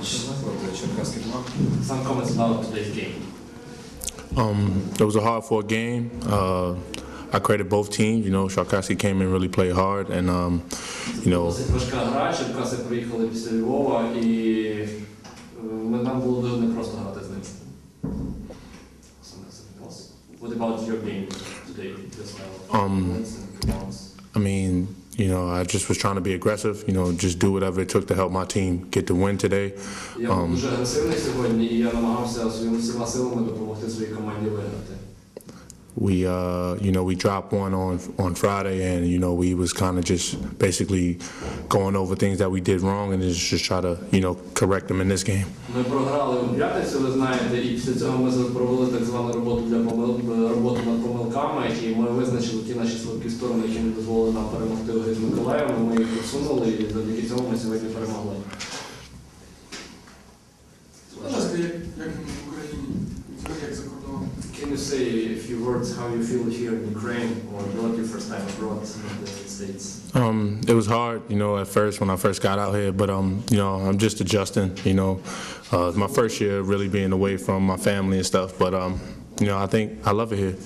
матч проти черкаських мав. Some comments about today's game. Um, it was a hard fought game. Uh, I credit both teams. You know, Sharkowski came in really played hard, and um, you know, Досить важка гра, Черкаси приїхали після Львова, і е, ми- нам було не просто грати з ним. Something else? What about your game today? Your style of Um, know, I just was trying to be aggressive, you know, just do whatever it took to help my team get the win today. Um, We, uh, you know, we dropped one on on Friday, and you know, we was kind of just basically going over things that we did wrong, and just just try to, you know, correct them in this game. Ми програли у п'ятницю, ви знаєте, і після цього ми провели так звану роботу для помил... роботу над помилками, і ми визначили ті наші слабкі сторони, які не дозволили нам перемогти у грі з Миколаєвом. Ми їх посунули, і завдяки цьому ми сьогодні перемогли. say a few words how you feel here in Ukraine or not your first time abroad in the States? Um, it was hard, you know, at first when I first got out here, but um, you know, I'm just adjusting. You know, uh, it's my first year really being away from my family and stuff, but um, you know, I think I love it here.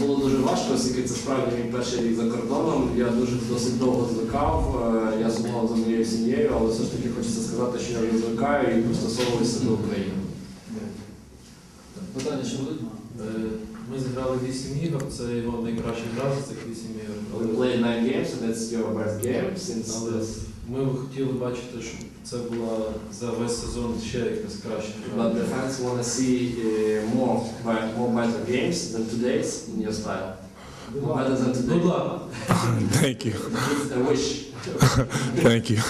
Було дуже важко, оскільки це справді мій перший рік за кордоном. Я дуже досить довго звикав. е, Я сумував за моєю сім'єю, але все ж таки хочеться сказати, що я вже звикаю і пристосовуюся до України. Питання ще будуть? Е, Ми зіграли 8 ігор, це його найкраща гра з цих 8 ігор. We Але, played nine games, and that's your best game since але this. ми б хотіли бачити, щоб це була за весь сезон ще якась краща But гра. the fans want to see uh, more, but- more better games than today's in your style. More better than Ну today. ладно. Thank you, It's a wish. thank you.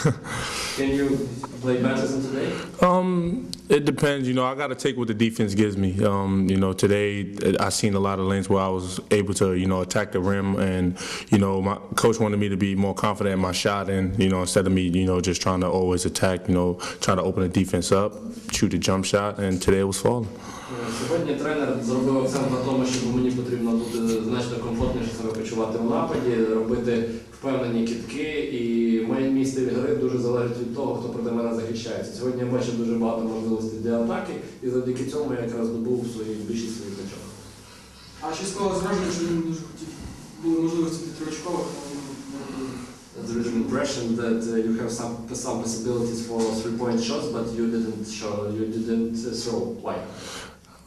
Can you play better than today? Um, it depends. You know, I got to take what the defense gives me. Um, you know, today I seen a lot of lanes where I was able to, you know, attack the rim, and you know, my coach wanted me to be more confident in my shot, and you know, instead of me, you know, just trying to always attack, you know, try to open the defense up, shoot a jump shot, and today it was falling. Сьогодні тренер зробив акцент на тому, що мені потрібно бути значно комфортніше себе почувати в нападі, робити впевнені кітки, і мій стиль гри дуже залежить від того, хто проти мене захищається. Сьогодні я бачив дуже багато можливостей для атаки, і завдяки цьому я якраз добув свої більшість своїх очок. А ще склалось враження, що він дуже хотів. Були можливості для триочкових, але. There is an impression that uh, you have some some possibilities for three-point shots, but you didn't show, you didn't uh, throw. Why?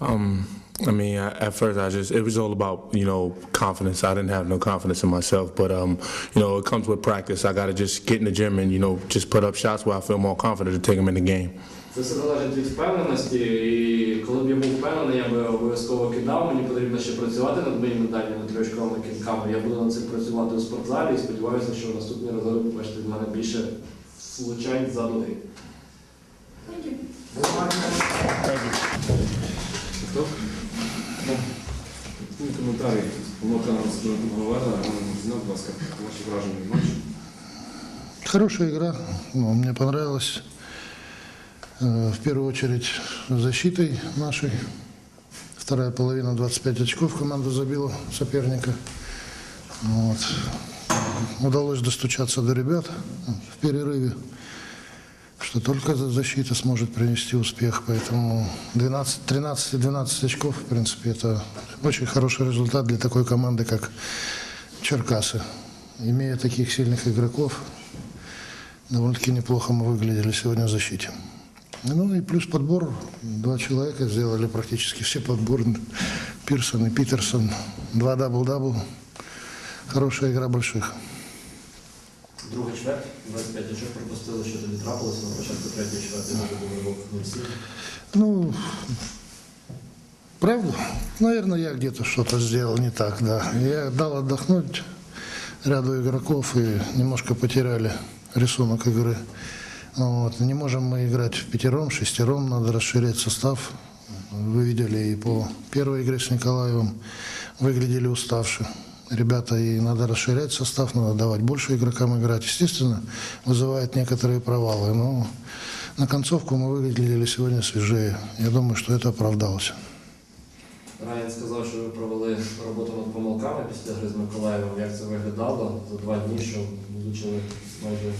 Um, I mean, I, at first I just, it was all about, you know, confidence. I didn't have no confidence in myself, but, um, you know, it comes with practice. I got to just get in the gym and, you know, just put up shots where I feel more confident to take them in the game. Це все залежить від впевненості, і коли б я був впевнений, я би обов'язково кидав. Мені потрібно ще працювати над моїми дальніми триочковими кидками. Я буду над цим працювати у спортзалі і сподіваюся, що в наступні рази ви побачите від мене більше влучань за дуги. Будь ласка, ваші. Хорошая игра, ну, мне понравилось. Э, В первую очередь защитой нашей. Вторая половина 25 очков команда забила соперника. Вот. Удалось достучаться до ребят в перерыве, что только за- защита сможет принести успех. Поэтому 12, 13 и 12 очков, в принципе, это очень хороший результат для такой команды, как Черкасы. Имея таких сильных игроков, довольно-таки неплохо мы выглядели сегодня в защите. Ну и плюс подбор. Два человека сделали практически все подборы. Пирсон и Питерсон. Два дабл-дабл. Хорошая игра больших. Друга чверть, 25 очок пропустили, що тобі трапилося на початку третьої чверті, може було 0-7. Ну, правда? Наверное, я где-то что-то сделал не так, да. Я дал отдохнуть ряду игроков и немножко потеряли рисунок игры. Вот. Не можем мы играть в пятером, шестером, надо расширять состав. Вы видели и по первой игре с Николаевым выглядели уставшие. Ребята, и надо расширять состав, надо давать больше игрокам играть. Естественно, вызывает некоторые провалы, но на концовку мы выглядели сегодня свежее. Я думаю, что это оправдалось. Райан сказав, що ви провели роботу над помилками після гри з Миколаєвом. Як це виглядало за два дні, що влучили майже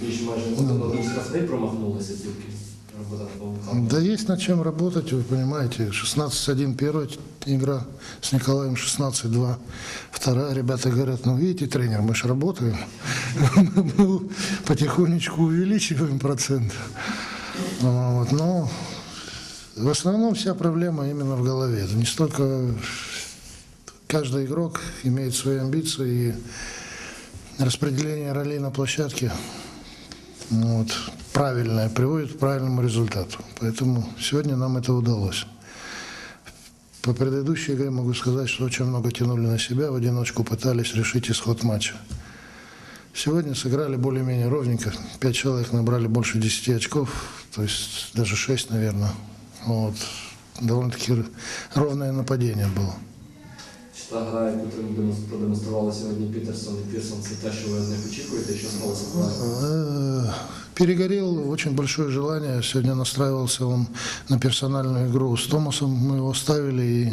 більше майже годину, один штрафний промахнулися тільки. Богдан Павлович. Да есть над чем работать, вы понимаете. 16-1 первая игра с Николаем, 16-2 вторая. Ребята говорят, ну видите, тренер, мы же работаем. Мы потихонечку увеличиваем процент. Вот, но в основном вся проблема именно в голове. Это не столько каждый игрок имеет свои амбиции и распределение ролей на площадке ну, вот, правильное приводит к правильному результату. Поэтому сегодня нам это удалось. По предыдущей игре могу сказать, что очень много тянули на себя, в одиночку пытались решить исход матча. Сегодня сыграли более-менее ровненько. Пять человек набрали больше 10 очков, то есть даже 6, наверное. Вот. Довольно-таки ровное нападение было. Чи та гра, яку демонс- продемонстрували сьогодні Пітерсон і Пірсон, це те, що ви від них очікуєте, що сталося правильно? Э, Перегорел, очень большое желание. Сегодня настраивался он на персональную игру с Томасом. Мы его ставили, и,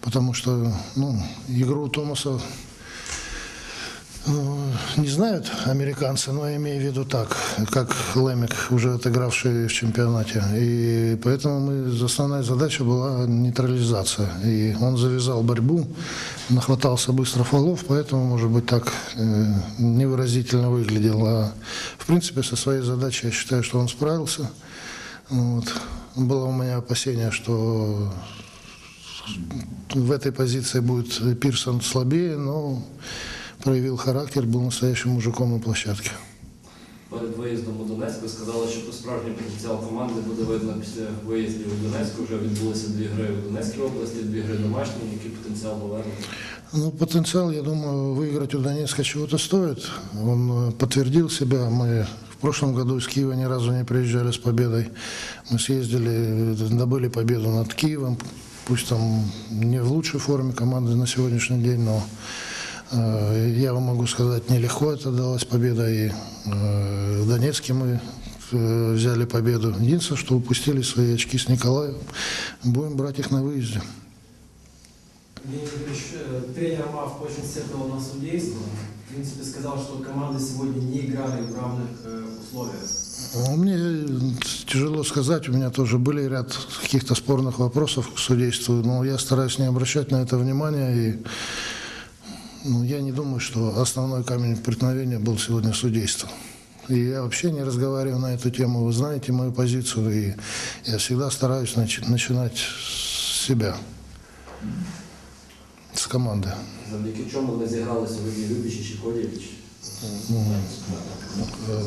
потому что ну, игру Томаса э, не знают американцы, но я имею в виду так, как Лемик, уже отыгравший в чемпионате. И поэтому мы, основная задача была нейтрализация. И он завязал борьбу, нахватался быстро фолов, поэтому, может быть, так э, невыразительно выглядел. А в принципе, со своей задачей я считаю, что он справился. Вот. Было у меня опасение, что в этой позиции будет Пирсон слабее, но проявил характер, был настоящим мужиком на площадке. Перед виїздом у Донецьк ви сказали, що справжній потенціал команди буде видно після виїздів у Донецьку. Вже відбулися дві гри у Донецькій області, дві гри домашні. Який потенціал повернення? Ну, потенциал, я думаю, выиграть у Донецка чего-то стоит. Он э, подтвердил себя. Мы в прошлом году из Киева ни разу не приезжали с победой. Мы съездили, э, добыли победу над Киевом. Пусть там не в лучшей форме команды на сегодняшний день, но э, я вам могу сказать, нелегко это далась победа. И э, в Донецке мы э, взяли победу. Единственное, что упустили свои очки с Николаем. Будем брать их на выезде. Э, тренер МАФ очень сетовал на судейство. В принципе, сказал, что команды сегодня не играли в равных э, условиях. Мне тяжело сказать, у меня тоже были ряд каких-то спорных вопросов к судейству, но я стараюсь не обращать на это внимания, и ну, я не думаю, что основной камень преткновения был сегодня судейство. И я вообще не разговариваю на эту тему, вы знаете мою позицию, и я всегда стараюсь начи- начинать с себя, с команды. Завдяки чому не зіграли сьогодні Любічич і Колєвич?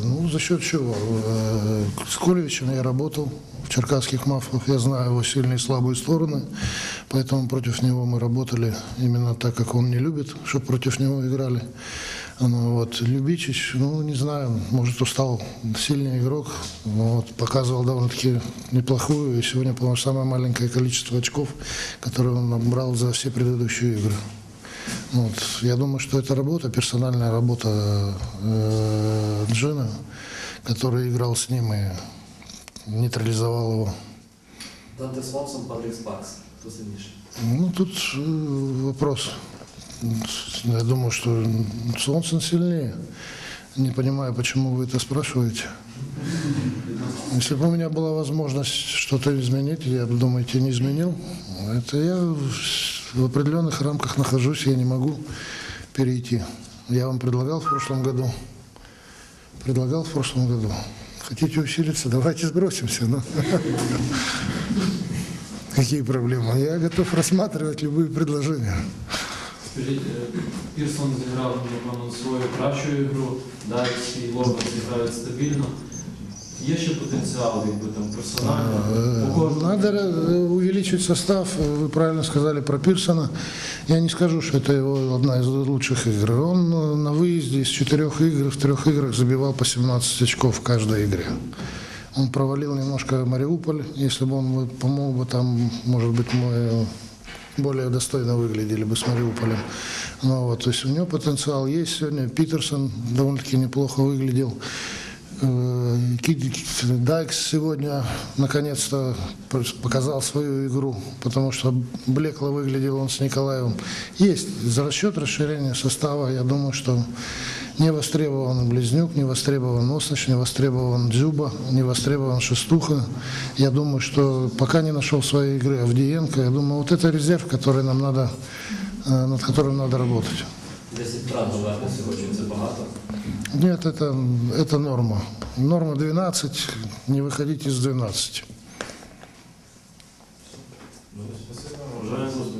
Ну, за счет чего? Э, С Колевичем я работал в черкасских мафах, я знаю его сильные и слабые стороны, поэтому против него мы работали именно так, как он не любит, чтобы против него играли. Ну, вот. Любичич, ну, не знаю, может, устал, сильный игрок, вот, показывал довольно-таки неплохую, и сегодня, по-моему, самое маленькое количество очков, которые он набрал за все предыдущие игры. Вот. Я думаю, что это работа, персональная работа э, Джина, который играл с ним и нейтрализовал его. Данте Свонсон, Патрік Спакс. Хто сильніший? Ну, тут э, вопрос. Я думаю, что Солнцен сильнее. Не понимаю, почему вы это спрашиваете. Если бы у меня была возможность что-то изменить, я бы, думаете, не изменил. Это я в- в определенных рамках нахожусь, я не могу перейти. Я вам предлагал в прошлом году. Предлагал в прошлом году. Хотите усилиться, давайте сбросимся. ну. Какие проблемы? Я готов рассматривать любые предложения. Скажіть, е, Пірсон зіграв, напевно, свою кращу ігру, Дайс і Логан зіграють стабільно. Є ще потенціал, якби там персонально. Надо увеличить состав. Вы правильно сказали про Пирсона. Я не скажу, что это его одна из лучших игр. Он э, на выезде из четырех игр, в трех играх забивал по 17 очков в каждой игре. Он провалил немножко Мариуполь. Если бы он помог бы там, может быть, мы более достойно выглядели бы с Мариуполем. Ну, вот, то есть у него потенциал есть сегодня. Питерсон довольно-таки неплохо выглядел. Э, Дайкс сегодня наконец-то показал свою игру, потому что блекло выглядел он с Николаевым. Есть за расчет расширения состава, я думаю, что Не востребован Близнюк, не востребован Носыч, не востребован Дзюба, не востребован Шестуха. Я думаю, что пока не нашел своей игры Авдиенко, я думаю, вот это резерв, который нам надо, э, над которым надо работать. 10 втрат довести сьогодні це. Нет, это, это норма. Норма 12, не выходить из 12. Ну, спасибо.